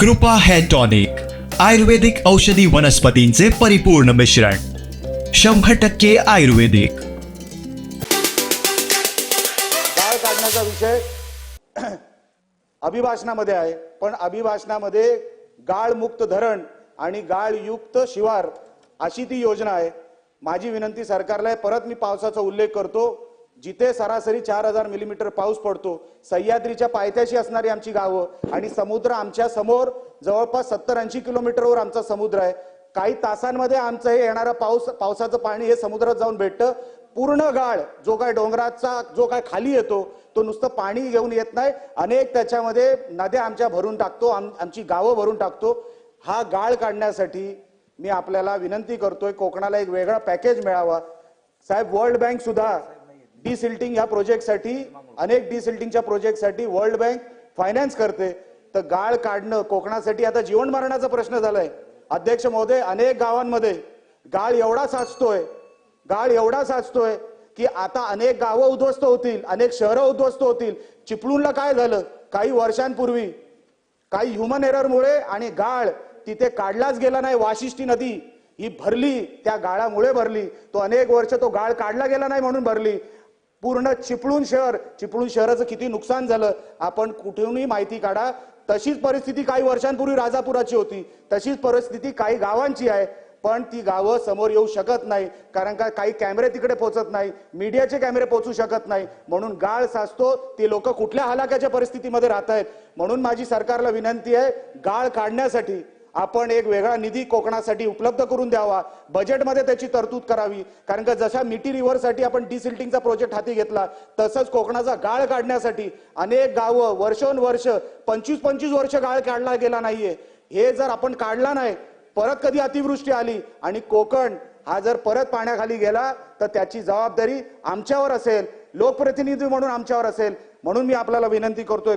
कृपा hair tonic आयुर्वेदिक औषधी वनस्पतींचे परिपूर्ण मिश्रण शंभर टक्के आयुर्वेदिक. गाळ काढण्याचा विषय अभिभाषणामध्ये आहे पण अभिभाषणामध्ये गाळमुक्त धरण आणि गाळयुक्त शिवार अशी ती योजना आहे. माझी विनंती सरकारला आहे परत मी पावसाचा उल्लेख करतो. जिथे सरासरी चार हजार मिलीमीटर पाऊस पडतो सह्याद्रीच्या पायथ्याशी असणारी आमची गावं आणि समुद्र आमच्यासमोर जवळपास सत्तर ऐंशी किलोमीटरवर आमचा समुद्र आहे. काही तासांमध्ये आमचं हे येणारं पाऊस पावसाचं पाणी हे समुद्रात जाऊन भेटतं. पूर्ण गाळ जो काय डोंगराचा जो काय खाली येतो तो नुसतं पाणी घेऊन येत नाही. अनेक त्याच्यामध्ये नद्या आमच्या भरून टाकतो आम आमची गावं भरून टाकतो. हा गाळ काढण्यासाठी मी आपल्याला विनंती करतोय कोकणाला एक वेगळा पॅकेज मिळावा. साहेब वर्ल्ड बँक सुद्धा डिसिल्टिंग ह्या प्रोजेक्टसाठी अनेक डिसिल्टिंगच्या प्रोजेक्टसाठी वर्ल्ड बँक फायनान्स करते. तर गाळ काढणं कोकणासाठी आता जीवन मरणाचा प्रश्न झालाय. अध्यक्ष महोदय अनेक गावांमध्ये गाळ एवढा साचतोय गाळ एवढा साचतोय की आता अनेक गावं उद्ध्वस्त होतील अनेक शहरं उद्ध्वस्त होतील. चिपळूणला काय झालं? काही वर्षांपूर्वी काही ह्युमन एररमुळे आणि गाळ तिथे काढलाच गेला नाही. वाशिष्ठी नदी ही भरली त्या गाळामुळे भरली. तो अनेक वर्ष तो गाळ काढला गेला नाही म्हणून भरली. पूर्ण चिपळूण शहर चिपळूण शहराचं किती नुकसान झालं आपण कुठूनही माहिती काढा. तशीच परिस्थिती काही वर्षांपूर्वी राजापुराची होती. तशीच परिस्थिती काही गावांची आहे. पण ती गावं समोर येऊ शकत नाही. कारण का काही कॅमेरे तिकडे पोहोचत नाही. मीडियाचे कॅमेरे पोहोचू शकत नाही. म्हणून गाळ साचतो. ती लोक कुठल्या हलाक्याच्या परिस्थितीमध्ये राहत आहेत म्हणून माझी सरकारला विनंती आहे गाळ काढण्यासाठी आपण एक वेगळा निधी कोकणासाठी उपलब्ध करून द्यावा. बजेटमध्ये त्याची तरतूद करावी. कारण का जशा मिटी रिव्हरसाठी आपण डिसिल्टिंगचा प्रोजेक्ट हाती घेतला तसंच कोकणाचा गाळ काढण्यासाठी अनेक गावं वर्षोनवर्ष पंचवीस पंचवीस वर्ष गाळ काढला गेला नाहीये. हे जर आपण काढला नाही परत कधी अतिवृष्टी आली आणि कोकण हा जर परत पाण्याखाली गेला तर त्याची जबाबदारी आमच्यावर असेल लोकप्रतिनिधी म्हणून आमच्यावर असेल. म्हणून मी आपल्याला विनंती करतोय